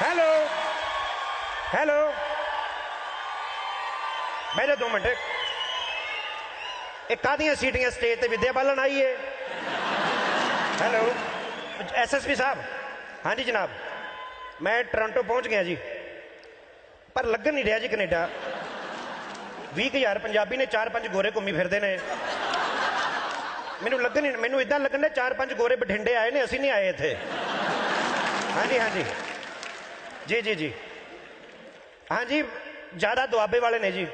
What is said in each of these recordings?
Hello hello ਮੇਰੇ ਦੋ minute ਇਹ ਕਾਦੀਆਂ ਸੀਟੀਆਂ ਸਟੇਜ ਤੇ ਵਿਦਿਆ ਬਾਲਣ ਆਈ ਏ ਹੈਲੋ ਐਸਐਸਪੀ ਸਾਹਿਬ ਹਾਂਜੀ ਜਨਾਬ ਮੈਂ ਟੋਰਾਂਟੋ ਪਹੁੰਚ ਗਿਆ ਜੀ ਪਰ ਲੱਗਣ ਨਹੀਂ ਰਿਹਾ ਜੀ ਕੈਨੇਡਾ 20000 ਪੰਜਾਬੀ ਨੇ ਚਾਰ ਪੰਜ ਗੋਰੇ ਘੁੰਮੀ ਫਿਰਦੇ ਨੇ ਮੈਨੂੰ ਲੱਗਣ ਨਹੀਂ ਮੈਨੂੰ ਇਦਾਂ ਲੱਗਣ ਡਿਆ ਚਾਰ ਪੰਜ ਗੋਰੇ ਬਠਿੰਡੇ ਆਏ ਨੇ ਅਸੀਂ ਨਹੀਂ ਆਏ ਇੱਥੇ ਹਾਂਜੀ ਹਾਂਜੀ ਜੀ ਜੀ ਜੀ। ਹਾਂਜੀ ਜ਼ਿਆਦਾ ਦੁਆਬੇ ਵਾਲੇ ਨੇ ਜੀ।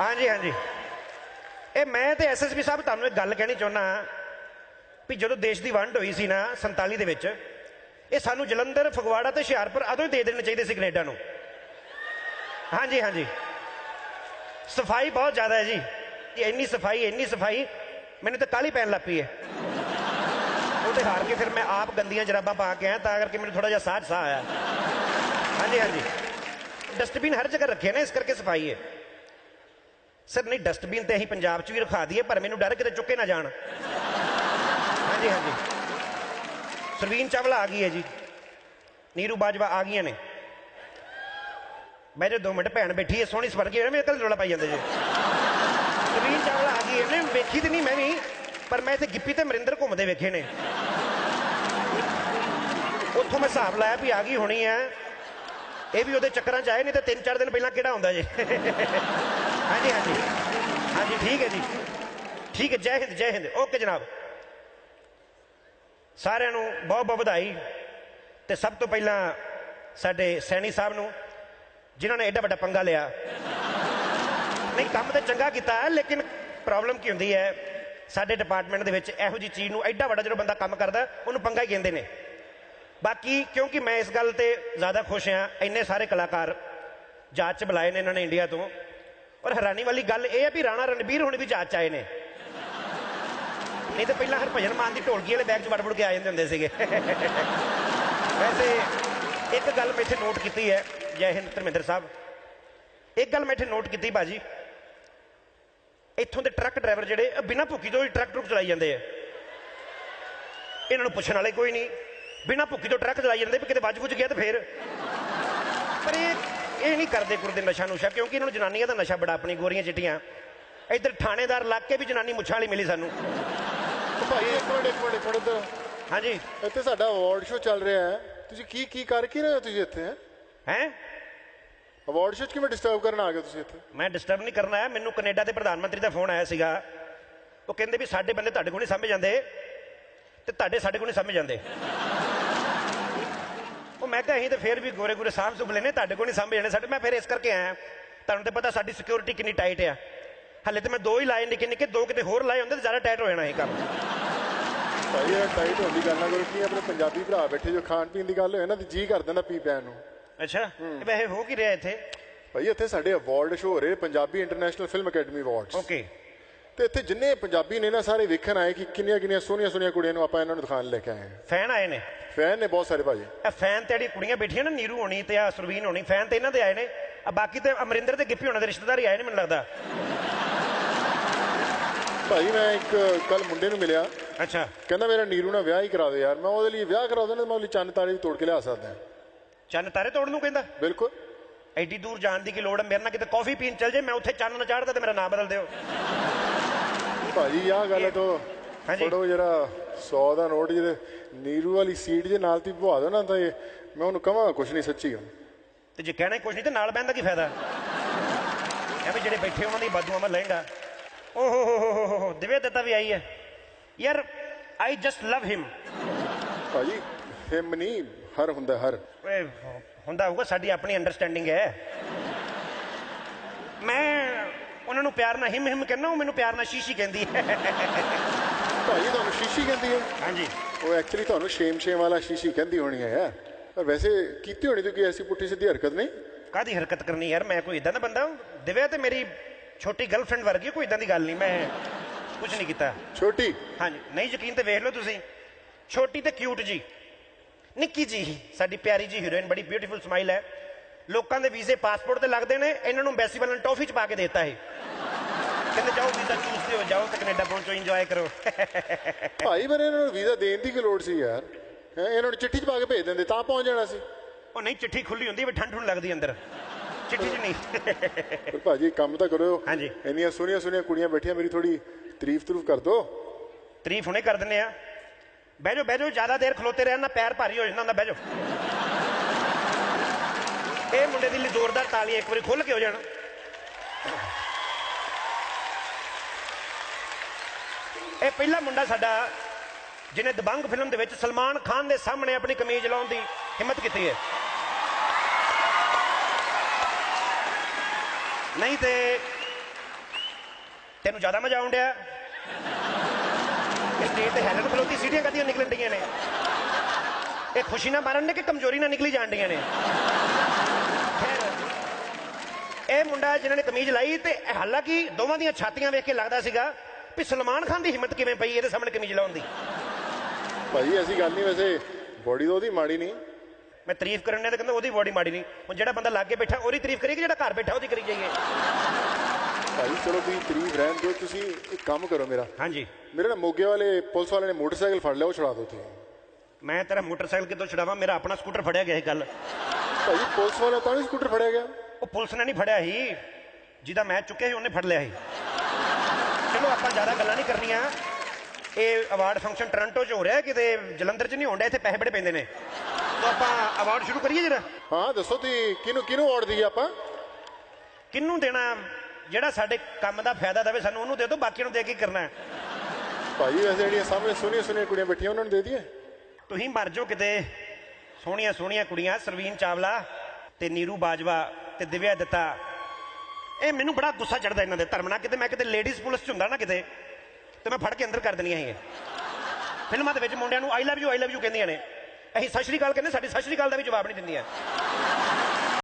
ਹਾਂਜੀ ਹਾਂਜੀ ਇਹ ਮੈਂ ਤੇ ਐਸਐਸਪੀ ਸਾਹਿਬ ਤੁਹਾਨੂੰ ਇੱਕ ਗੱਲ ਕਹਿਣੀ ਚਾਹੁੰਦਾ ਵੀ ਜਦੋਂ ਦੇਸ਼ ਦੀ ਵੰਡ ਹੋਈ ਸੀ ਨਾ 47 ਦੇ ਵਿੱਚ, ਇਹ ਸਾਨੂੰ ਜਲੰਧਰ, ਫਗਵਾੜਾ ਤੇ ਹੁਸ਼ਿਆਰਪੁਰ ਅਦੋਂ ਹੀ ਦੇ ਦੇਣੇ ਚਾਹੀਦੇ ਸੀ ਕੈਨੇਡਾ ਨੂੰ। ਹਾਂਜੀ ਹਾਂਜੀ ਸਫ਼ਾਈ ਬਹੁਤ ਜ਼ਿਆਦਾ ਹੈ ਜੀ। ਇੰਨੀ ਸਫ਼ਾਈ ਇੰਨੀ ਸਫ਼ਾਈ, ਮੈਨੂੰ ਤਾਂ ਕਾਲੀ ਪੈਣ ਲੱਗ ਪਈ ਹੈ। ਉਹ ਤੇ ਹਾਰ ਕੇ ਫਿਰ ਮੈਂ ਆਪ ਗੰਦੀਆਂ ਜਰਾਬਾਂ ਪਾ ਕੇ ਆਇਆ ਤਾਂ ਕਰਕੇ ਮੈਨੂੰ ਥੋੜਾ ਜਿਹਾ ਸਾਹ ਸਾਹ ਆਇਆ ਹਾਂਜੀ ਹਾਂਜੀ ਡਸਟਬਿਨ ਹਰ ਜਗ੍ਹਾ ਰੱਖੇ ਨੇ ਇਸ ਕਰਕੇ ਸਫ਼ਾਈ ਹੈ ਸਰ ਨਹੀਂ ਡਸਟਬਿਨ ਤੇ ਅਸੀਂ ਪੰਜਾਬ 'ਚ ਵੀ ਰਖਾ ਦਈਏ ਪਰ ਮੈਨੂੰ ਡਰ ਕਿਤੇ ਚੁੱਕੇ ਨਾ ਜਾਣ ਹਾਂਜੀ ਹਾਂਜੀ ਸਰਵੀਨ ਚਾਵਲਾ ਆ ਗਈ ਹੈ ਜੀ ਨੀਰੂ ਬਾਜਵਾ ਆ ਗਈਆਂ ਨੇ ਮੇਰੇ ਦੋ ਮਿੰਟ ਭੈਣ ਬੈਠੀ ਹੈ ਸੋਹਣੀ ਸਵਰ ਗਈ ਮੇਰੇ ਕੋਲ ਰੋਲਾ ਪਾਈ ਜਾਂਦੇ ਜੀ ਸਰਵੀਨ ਚਾਵਲਾ ਆ ਗਈ ਹੈ ਨੇ ਵੇਖੀ ਤੇ ਨਹੀਂ ਮੈਂ ਵੀ ਪਰ ਮੈਂ ਇੱਥੇ ਗਿੱਪੀ ਤੇ ਮਰਿੰਦਰ ਘੁੰਮਦੇ ਵੇਖੇ ਨੇ ਉੱਥੋਂ ਮੈਂ ਹਿਸਾਬ ਲਾਇਆ ਵੀ ਆ ਗਈ ਹੋਣੀ ਹੈ ਇਹ ਵੀ ਉਹਦੇ ਚੱਕਰਾਂ 'ਚ ਆਏ, ਨਹੀਂ ਤੇ ਤਿੰਨ ਚਾਰ ਦਿਨ ਪਹਿਲਾਂ ਕਿਹੜਾ ਹੁੰਦਾ ਜੀ। ਹਾਂਜੀ ਹਾਂਜੀ। ਹਾਂਜੀ, ਠੀਕ ਹੈ ਜੀ। ਠੀਕ ਹੈ, ਜੈ ਹਿੰਦ ਜੈ ਹਿੰਦ। ਓਕੇ ਜਨਾਬ। ਸਾਰਿਆਂ ਨੂੰ ਬਹੁਤ ਬਹੁਤ ਵਧਾਈ। ਤੇ ਸਭ ਤੋਂ ਪਹਿਲਾਂ ਸਾਡੇ ਸੈਣੀ ਸਾਹਿਬ ਨੂੰ, ਜਿਨ੍ਹਾਂ ਨੇ ਐਡਾ ਵੱਡਾ ਪੰਗਾ ਲਿਆ। ਨਹੀਂ, ਕੰਮ ਤੇ ਚੰਗਾ ਕੀਤਾ ਹੈ ਲੇਕਿਨ ਪ੍ਰੋਬਲਮ ਕੀ ਹੁੰਦੀ ਹੈ, ਸਾਡੇ ਡਿਪਾਰਟਮੈਂਟ ਦੇ ਵਿੱਚ ਇਹੋ ਜੀ ਚੀਜ਼ ਨੂੰ ਐਡਾ ਵੱਡਾ ਜਦੋਂ ਬੰਦਾ ਕੰਮ ਕਰਦਾ, ਉਹਨੂੰ ਪੰਗਾ ਹੀ ਕਹਿੰਦੇ ਨੇ। ਬਾਕੀ ਕਿਉਂਕਿ ਮੈਂ ਇਸ ਗੱਲ ਤੇ ਜ਼ਿਆਦਾ ਖੁਸ਼ ਹਾਂ, ਇੰਨੇ ਸਾਰੇ ਕਲਾਕਾਰ ਜਾਂਚ ਚ ਬੁਲਾਏ ਨੇ ਇਹਨਾਂ ਨੇ ਇੰਡੀਆ ਤੋਂ। ਔਰ ਹੈਰਾਨੀ ਵਾਲੀ ਗੱਲ ਇਹ ਹੈ ਵੀ ਰਾਣਾ ਰਣਬੀਰ ਹੁਣ ਵੀ ਜਾਂਚ 'ਚ ਆਏ ਨੇ। ਨਹੀਂ ਤਾਂ ਪਹਿਲਾਂ ਹਰਭਜਨ ਮਾਨ ਦੀ ਢੋਲਕੀ ਵਾਲੇ ਬੈਗ 'ਚ ਵੜ ਵੜ ਕੇ ਆ ਜਾਂਦੇ ਹੁੰਦੇ ਸੀਗੇ। ਵੈਸੇ ਇੱਕ ਗੱਲ ਮੈਂ ਇੱਥੇ ਨੋਟ ਕੀਤੀ ਹੈ, ਜੈ ਹਿੰਦ ਧਰਮਿੰਦਰ ਸਾਹਿਬ। ਇੱਕ ਗੱਲ ਮੈਂ ਇੱਥੇ ਨੋਟ ਕੀਤੀ ਬਾਜੀ ਇੱਥੋਂ ਦੇ ਟਰੱਕ ਡਰਾਈਵਰ ਜਿਹੜੇ ਬਿਨਾਂ ਭੁੱਕੀ ਤੋਂ ਹੀ ਟਰੱਕ ਟਰੁੱਕ ਚਲਾਈ ਜਾਂਦੇ ਆ। ਇਹਨਾਂ ਨੂੰ ਪੁੱਛਣ ਵਾਲੇ ਕੋਈ ਨਹੀਂ। ਬਿਨਾਂ ਭੁੱਖੀ ਤੋਂ ਟਰੱਕ ਚਲਾਈ ਜਾਂਦੇ ਵੀ ਕਿਤੇ ਵੱਜ ਵੁੱਜ ਗਿਆ ਤਾਂ ਫੇਰ। ਪਰ ਇਹ ਇਹ ਨਹੀਂ ਕਰਦੇ ਕੁਰਦੇ ਨਸ਼ਾ ਨੁਸ਼ਾ ਕਿਉਂਕਿ ਇਹਨਾਂ ਨੂੰ ਜਨਾਨੀਆਂ ਦਾ ਨਸ਼ਾ ਬੜਾ ਆਪਣੀ ਗੋਰੀਆਂ ਚਿੱਟੀਆਂ। ਇੱਧਰ ਥਾਣੇਦਾਰ ਲੱਗ ਕੇ ਵੀ ਜਨਾਨੀ ਮੁੱਛਾਂ ਵਾਲੀ ਮਿਲੀ ਸਾਨੂੰ। ਭਾਈ ਇੱਕ ਮਿੰਟ ਇੱਕ ਮਿੰਟ ਇੱਕ ਮਿੰਟ ਹਾਂਜੀ। ਇੱਥੇ ਸਾਡਾ ਅਵਾਰਡ ਸ਼ੋ ਚੱਲ ਰਿਹਾ ਹੈ। ਤੁਸੀਂ ਕੀ ਕੀ ਕਰ ਕੀ ਰਹੇ ਹੋ ਤੁਸੀਂ ਇੱਥੇ ਹੈ? ਅਵਾਰਡ ਸ਼ੋ 'ਚ ਕਿਵੇਂ ਡਿਸਟਰਬ ਕਰਨ ਆ ਗਏ ਤੁਸੀਂ ਇੱਥੇ? ਮੈਂ ਡਿਸਟਰਬ ਨਹੀਂ ਕਰਨਾ ਹੈ ਮੈਨੂੰ ਕੈਨੇਡਾ ਦੇ ਪ੍ਰਧਾਨ ਮੰਤਰੀ ਦਾ ਫੋਨ ਆਇਆ ਸੀਗਾ। ਉਹ ਕਹਿੰਦੇ ਵੀ ਸਾਡੇ ਬੰਦੇ ਤੁਹਾਡੇ ਕੋਲ ਨਹੀਂ ਸਮਝ ਜਾਂਦੇ ਤੇ ਤੁਹਾਡੇ ਸਾਡੇ ਕੋਲ ਨਹੀਂ ਸਮਝ ਜਾਂਦੇ ਮੈਂ ਕਿਹਾ ਅਸੀਂ ਤੇ ਫੇਰ ਵੀ ਗੋਰੇ ਗੋਰੇ ਸਾਫ਼ ਸੁਭਲੇ ਨੇ ਤੁਹਾਡੇ ਕੋਲ ਨਹੀਂ ਸਮਝ ਜਾਣੇ। ਸਾਡੇ ਮੈਂ ਫਿਰ ਇਸ ਕਰਕੇ ਆਇਆ। ਤੁਹਾਨੂੰ ਤੇ ਪਤਾ ਸਾਡੀ ਸਿਕਿਉਰਿਟੀ ਕਿੰਨੀ ਟਾਈਟ ਆ। ਹਲੇ ਤੇ ਮੈਂ ਦੋ ਹੀ ਲਾਏ ਨਿੱਕੇ ਨਿੱਕੇ ਦੋ ਕਿਤੇ ਹੋਰ ਲਾਏ ਹੁੰਦੇ ਤੇ ਜ਼ਿਆਦਾ ਟਾਈਟ ਹੋ ਜਾਣਾ ਇਹ ਕੰਮ। ਭਾਈ ਇਹ ਟਾਈਟ ਹੋਣ ਦੀ ਗੱਲ ਨਾ ਕਰੋ ਕੀ ਆਪਣੇ ਪੰਜਾਬੀ ਭਰਾ ਬੈਠੇ ਜੋ ਖਾਣ ਪੀਣ ਦੀ ਗੱਲ ਹੋਏ ਨਾ ਤੇ ਜੀ ਕਰ ਦਿੰਦਾ ਪੀ ਪੈਣ ਨੂੰ। ਅੱਛਾ ਇਹ ਵੈਸੇ ਹੋ ਕੀ ਰਿਹਾ ਇੱਥੇ? ਭਾਈ ਇੱਥੇ ਸਾਡੇ ਅਵਾਰਡ ਸ਼ੋ ਹੋ ਰਹੇ Punjabi international film academy awards okay ਤੇ ਇੱਥੇ ਜਿੰਨੇ ਪੰਜਾਬੀ ਨੇ ਨਾ ਸਾਰੇ ਵੇਖਣ ਆਏ ਕਿ ਕਿੰਨੀਆਂ ਕਿੰਨੀਆਂ ਸੋਹਣੀਆਂ ਸੋਹਣੀਆਂ ਕੁੜੀਆਂ ਨੂੰ ਆਪਾਂ ਇਹਨਾਂ ਨੂੰ ਦਿਖਾਣ ਲੈ ਕੇ ਆਏ ਹਾਂ। ਫੈਨ ਆਏ ਨੇ। ਫੈਨ ਨੇ ਬਹੁਤ ਸਾਰੇ ਭਾਜੀ। ਇਹ ਫੈਨ ਤੇ ਜਿਹੜੀ ਕੁੜੀਆਂ ਬੈਠੀਆਂ ਨਾ ਨੀਰੂ ਹੋਣੀ ਤੇ ਆ ਸੁਰਵੀਨ ਹੋਣੀ ਫੈਨ ਤੇ ਇਹਨਾਂ ਦੇ ਆਏ ਨੇ। ਆ ਬਾਕੀ ਤੇ ਅਮਰਿੰਦਰ ਤੇ ਗਿੱਪੀ ਹੋਣਾ ਦੇ ਰਿਸ਼ਤੇਦਾਰ ਹੀ ਆਏ ਨੇ ਮੈਨੂੰ ਲੱਗਦਾ। ਭਾਈ ਮੈਂ ਇੱਕ ਕੱਲ ਮੁੰਡੇ ਨੂੰ ਮਿਲਿਆ। ਅੱਛਾ। ਕਹਿੰਦਾ ਮੇਰਾ ਨੀਰੂ ਨਾਲ ਵਿਆਹ ਹੀ ਕਰਾ ਦੇ ਯਾਰ। ਮੈਂ ਉਹਦੇ ਲਈ ਵਿਆਹ ਕਰਾ ਦੇਣਾ ਮੈਂ ਉਹਦੇ ਲਈ ਚੰਨ ਤਾਰੇ ਵੀ ਤੋੜ ਕੇ ਲਿਆ ਸਕਦਾ ਚੰਨ ਤਾਰੇ ਤੋੜਨ ਨੂੰ ਕਹਿੰਦਾ? ਬਿਲਕੁਲ। ਐਡੀ ਦੂਰ ਜਾਣ ਦੀ ਕੀ ਲੋੜ ਹੈ ਮੇਰੇ ਨਾਲ ਕਿਤੇ ਕਾਫੀ ਪੀਣ ਚੱਲ ਜੇ ਮੈਂ ਉੱਥੇ ਚੰਨ ਨਾ ਚਾੜਦਾ ਤੇ ਮੇਰਾ ਨਾਮ ਬਦਲ ਦਿਓ। ਭਾਜੀ ਆਹ ਗੱਲ ਤੋਂ ਹਾਂਜੀ। ਫੜੋ ਜਿਹੜਾ 100 ਦਾ ਨੋਟ ਜਿਹਦੇ ਨੀਰੂ ਵਾਲੀ ਸੀਟ ਦੇ ਨਾਲ ਤੀ ਭਵਾ ਦੋ ਨਾ ਤਾਂ ਇਹ ਮੈਂ ਉਹਨੂੰ ਕਹਾਂ ਕੁਛ ਨਹੀਂ ਸੱਚੀ ਗੱਲ। ਤੇ ਜੇ ਕਹਿਣਾ ਕੁਝ ਨਹੀਂ ਤੇ ਨਾਲ ਬਹਿਣ ਦਾ ਕੀ ਫਾਇਦਾ? ਐਵੇਂ ਜਿਹੜੇ ਬੈਠੇ ਉਹਨਾਂ ਦੀ ਬਾਦੂਆਂ ਮੈਂ ਲਹਿੰਗਾ ਓ ਹੋ ਹੋ ਹੋ ਹੋ ਹੋ ਦਿਵੇ ਦਿੱਤਾ ਵੀ ਆਈ ਹੈ। ਯਾਰ ਆਈ ਜਸਟ ਲਵ ਹਿਮ ਭਾਜੀ ਹਿਮ ਨਹੀਂ ਹਰ ਹੁੰਦਾ ਹਰ। ਓਏ ਹੁੰਦਾ ਹੋਊਗਾ ਸਾਡੀ ਆਪਣੀ ਅੰਡਰਸਟੈਂਡਿੰਗ ਹੈ। ਮੈਂ ਉਹਨਾਂ ਨੂੰ ਪਿਆਰ ਨਾਲ ਹਿਮ ਹਿਮ ਕਹਿੰਦਾ ਉਹ ਮੈਨੂੰ ਪਿਆਰ ਨਾਲ ਸ਼ੀਸ਼ੀ ਕਹਿੰਦੀ ਹੈ। ਭਾਜੀ ਤੁਹਾਨੂੰ ਸ਼ੀਸ਼ੀ ਕਹਿੰਦੀ ਹੈ? ਹਾਂਜੀ। ਉਹ ਐਕਚੁਅਲੀ ਤੁਹਾਨੂੰ ਸ਼ੇਮ ਸ਼ੇਮ ਵਾਲਾ ਸ਼ੀਸ਼ੀ ਕਹਿੰਦੀ ਹੋਣੀ ਹੈ ਯਾਰ। ਪਰ ਵੈਸੇ ਕੀਤੀ ਹੋਣੀ ਤੂੰ ਕੋਈ ਐਸੀ ਪੁੱਠੀ ਸਿੱਧੀ ਹਰਕਤ ਨਹੀਂ? ਕਾਦੀ ਹਰਕਤ ਕਰਨੀ ਯਾਰ? ਮੈਂ ਕੋਈ ਇਦਾਂ ਦਾ ਬੰਦਾ ਦਿਵਿਆ ਤੇ ਮੇਰੀ ਛੋਟੀ ਗਰਲਫ੍ਰੈਂਡ ਵਰਗੀ ਕੋਈ ਇਦਾਂ ਦੀ ਗੱਲ ਨਹੀਂ। ਮੈਂ ਕੁਝ ਨਹੀਂ ਕੀਤਾ। ਛੋਟੀ? ਹਾਂਜੀ। ਨਹੀਂ ਯਕੀਨ ਤੇ ਵੇਖ ਲਓ ਤੁਸੀਂ। ਛੋਟੀ ਤੇ ਕਿਊਟ ਜੀ। ਨਿੱਕੀ ਜੀ ਸਾਡੀ ਪਿਆਰੀ ਜੀ ਹੀਰੋਇਨ ਬੜੀ ਬਿਊਟੀਫੁਲ ਸਮਾਈਲ ਹੈ। ਲੋਕਾਂ ਦੇ ਵੀਜ਼ੇ ਪਾਸਪੋਰਟ ਤੇ ਲੱਗਦੇ ਨੇ ਇਹਨਾਂ ਨੂੰ ਐਮਬੈਸੀ ਵਾਲਿਆਂ ਨੇ ਟੌਫੀ ਚ ਪਾ ਕੇ ਦਿੱਤਾ ਇਹ। ਕਹਿੰਦੇ ਜਾਓ ਵੀਜ਼ਾ ਚੂਸਦੇ ਹੋ ਜਾਓ ਤੇ ਕੈਨੇਡਾ ਪਹੁੰਚੋ ਇੰਜੋਏ ਕਰੋ। ਭਾਈ ਪਰ ਇਹਨਾਂ ਨੂੰ ਵੀਜ਼ਾ ਦੇਣ ਦੀ ਕੀ ਲੋੜ ਸੀ ਯਾਰ? ਇਹਨਾਂ ਨੂੰ ਚਿੱਠੀ 'ਚ ਪਾ ਕੇ ਭੇਜ ਦਿੰਦੇ ਤਾਂ ਪਹੁੰਚ ਜਾਣਾ ਸੀ। ਉਹ ਨਹੀਂ ਚਿੱਠੀ ਖੁੱਲੀ ਹੁੰਦੀ ਵੀ ਠੰਡ ਠੁੰਡ ਲੱਗਦੀ ਅੰਦਰ। ਚਿੱਠੀ 'ਚ ਨਹੀਂ। ਪਰ ਭਾਜੀ ਕੰਮ ਤਾਂ ਕਰੋ ਹਾਂਜੀ। ਇੰਨੀਆਂ ਸੋਹਣੀਆਂ ਸੋਹਣੀਆਂ ਕੁੜੀਆਂ ਬੈਠੀਆਂ ਮੇਰੀ ਥੋੜੀ ਤਾਰੀਫ ਤਰੂਫ ਕਰ ਦੋ। ਤਾਰੀਫ ਹੁਣੇ ਕਰ ਦਿੰਨੇ ਆ। ਬਹਿ ਜਾਓ ਬਹਿ ਜਾਓ ਜ਼ਿਆਦਾ ਦੇਰ ਖਲੋਤੇ ਰਹਿਣ ਨਾ ਪੈਰ ਭਾਰੀ ਹੋ ਜਾਂਦਾ ਹੁੰਦਾ ਬਹਿ ਜਾਓ। ਮੁੰਡੇ ਦੀ ਲਈ ਜ਼ੋਰਦਾਰ ਤਾਲੀ ਇੱਕ ਵਾਰੀ ਖੁੱਲ ਕੇ ਹੋ ਜਾਣਾ। ਇਹ ਪਹਿਲਾ ਮੁੰਡਾ ਸਾਡਾ, ਜਿਹਨੇ ਦਬੰਗ ਫਿਲਮ ਦੇ ਵਿੱਚ ਸਲਮਾਨ ਖਾਨ ਦੇ ਸਾਹਮਣੇ ਆਪਣੀ ਕਮੀਜ਼ ਲਾਉਣ ਦੀ ਹਿੰਮਤ ਕੀਤੀ ਹੈ। ਨਹੀਂ ਤੇ ਤੈਨੂੰ ਜ਼ਿਆਦਾ ਮਜ਼ਾ ਆਉਣ ਡਿਆ? ਸਟੇਜ ਤੇ ਹੈਲਨ ਖਲੋਤੀ, ਸੀਟੀਆਂ ਕਦੀਆਂ ਨਿਕਲਣ ਡੀਆਂ ਨੇ? ਇਹ ਖੁਸ਼ੀ ਨਾਲ ਮਾਰਨ ਨੇ ਕਿ ਕਮਜ਼ੋਰੀ ਨਾਲ ਨਿਕਲੀ ਜਾਣ ਡੀਆਂ ਨੇ? ਇਹ ਮੁੰਡਾ ਜਿਹਨਾਂ ਨੇ ਕਮੀਜ਼ ਲਾਈ ਤੇ ਹਾਲਾਂਕਿ ਦੋਵਾਂ ਦੀਆਂ ਛਾਤੀਆਂ ਵੇਖ ਕੇ ਲੱਗਦਾ ਸੀਗਾ ਵੀ ਸਲਮਾਨ ਖਾਨ ਦੀ ਹਿੰਮਤ ਕਿਵੇਂ ਪਈ ਇਹਦੇ ਸਾਹਮਣੇ ਕਮੀਜ਼ ਲਾਉਣ ਦੀ। ਭਾਜੀ ਐਸੀ ਗੱਲ ਨਹੀਂ ਵੈਸੇ। ਬੋਡੀ ਤਾਂ ਉਹਦੀ ਮਾੜੀ ਨਹੀਂ। ਮੈਂ ਤਾਰੀਫ ਕਰਨ ਨੇ ਤਾਂ ਕਹਿੰਦਾ ਉਹਦੀ ਬੋਡੀ ਮਾੜੀ ਨਹੀਂ। ਹੁਣ ਜਿਹੜਾ ਬੰਦਾ ਲਾਗੇ ਬੈਠਾ ਉਹਦੀ ਤਾਰੀਫ ਕਰੀਏ ਕਿ ਜਿਹੜਾ ਘਰ ਬੈਠਾ ਉਹਦੀ ਕਰੀ ਜਾਈਏ। ਭਾਜੀ ਚਲੋ ਤੁਸੀਂ ਤਾਰੀਫ ਰਹਿਣ ਦਿਓ। ਤੁਸੀਂ ਇੱਕ ਕੰਮ ਕਰੋ ਮੇਰਾ। ਹਾਂਜੀ। ਮੇਰੇ ਨਾ ਮੋਗੇ ਵਾਲੇ ਪੁਲਿਸ ਵਾਲੇ ਨੇ ਮੋਟਰਸਾਈਕਲ ਫੜ ਲਿਆ ਉਹ ਛੁਡਾ ਦਿਓ ਤੁਸੀਂ ਮੈਂ ਤੇਰਾ ਮੋਟਰਸਾਈਕਲ ਕਿੱਦੋਂ ਛਡਾਵਾਂ? ਮੇਰਾ ਆਪਣਾ ਸਕੂਟਰ ਫੜਿਆ ਗਿਆ ਇਹ ਗੱਲ। ਭਾਜੀ ਪੁਲਿਸ ਵਾਲਾ ਤਾਂ ਨਹੀਂ ਸਕੂਟਰ ਫੜਿਆ ਗਿਆ। ਉਹ ਪੁਲਿਸ ਨੇ ਨਹੀਂ ਫੜਿਆ ਸੀ। ਜਿਹਦਾ ਮੈਂ ਚੁੱਕਿਆ ਸੀ ਉਹਨੇ ਫੜ ਲਿਆ ਸੀ। ਚਲੋ ਆਪਾਂ ਜ਼ਿਆਦਾ ਗੱਲਾਂ ਨਹੀਂ ਕਰਨੀਆਂ। ਇਹ ਅਵਾਰਡ ਫੰਕਸ਼ਨ ਟੋਰਾਂਟੋ 'ਚ ਹੋ ਰਿਹਾ ਕਿਤੇ ਜਲੰਧਰ 'ਚ ਨਹੀਂ ਹੁੰਦਾ ਇੱਥੇ ਪੈਸੇ ਬੜੇ ਪੈਂਦੇ ਨੇ। ਤਾਂ ਆਪਾਂ ਅਵਾਰਡ ਸ਼ੁਰੂ ਕਰੀਏ ਜਰਾ। ਹਾਂ ਦੱਸੋ ਤੁਸੀਂ ਕਿਹਨੂੰ ਕਿਹਨੂੰ ਅਵਾਰਡ ਦਈਏ ਆਪਾਂ? ਕਿਹਨੂੰ ਦੇਣਾ? ਜਿਹੜਾ ਸਾਡੇ ਕੰਮ ਦਾ ਫਾਇਦਾ ਦੇਵੇ ਸਾਨੂੰ ਉਹਨੂੰ ਦੇ ਦਿਓ ਬਾਕੀ ਨੂੰ ਦੇ ਕੇ ਕਰਨਾ? ਭਾਜੀ ਵੈਸੇ ਜਿਹੜੀਆਂ ਸਾਹਮਣੇ ਸੋਹਣੀਆਂ ਸੋਹਣੀਆਂ ਕੁੜੀਆਂ ਬੈਠੀਆਂ ਉਹਨਾਂ ਨੂੰ ਦੇ ਦਈਏ। ਤੁਸੀਂ ਮਰ ਜਾਓ ਕਿਤੇ। ਸੋਹਣੀਆਂ ਸੋਹਣੀਆਂ ਕੁੜੀਆਂ ਸਰਵੀਨ ਚਾਵਲਾ ਤੇ ਨੀਰੂ ਬਾਜਵਾ। ਤੇ ਦਿਵਿਆ ਦਿੱਤਾ। ਇਹ ਮੈਨੂੰ ਬੜਾ ਗੁੱਸਾ ਚੜਦਾ ਇਹਨਾਂ ਦੇ ਧਰਮ ਨਾਲ। ਕਿਤੇ ਮੈਂ ਕਿਤੇ ਲੇਡੀਜ਼ ਪੁਲਿਸ ਚ ਹੁੰਦਾ ਨਾ ਕਿਤੇ, ਤੇ ਮੈਂ ਫੜ ਕੇ ਅੰਦਰ ਕਰ ਦੇਣੀਆਂ ਸੀ ਇਹ ਫਿਲਮਾਂ ਦੇ ਵਿੱਚ ਮੁੰਡਿਆਂ ਨੂੰ I love you I love you ਕਹਿੰਦੀਆਂ ਨੇ। ਅਸੀਂ ਸਤਿ ਸ਼੍ਰੀ ਅਕਾਲ ਕਹਿੰਦੇ, ਸਾਡੀ ਸਤਿ ਸ਼੍ਰੀ ਅਕਾਲ ਦਾ ਵੀ ਜਵਾਬ ਨਹੀਂ ਦਿੰਦੀਆਂ।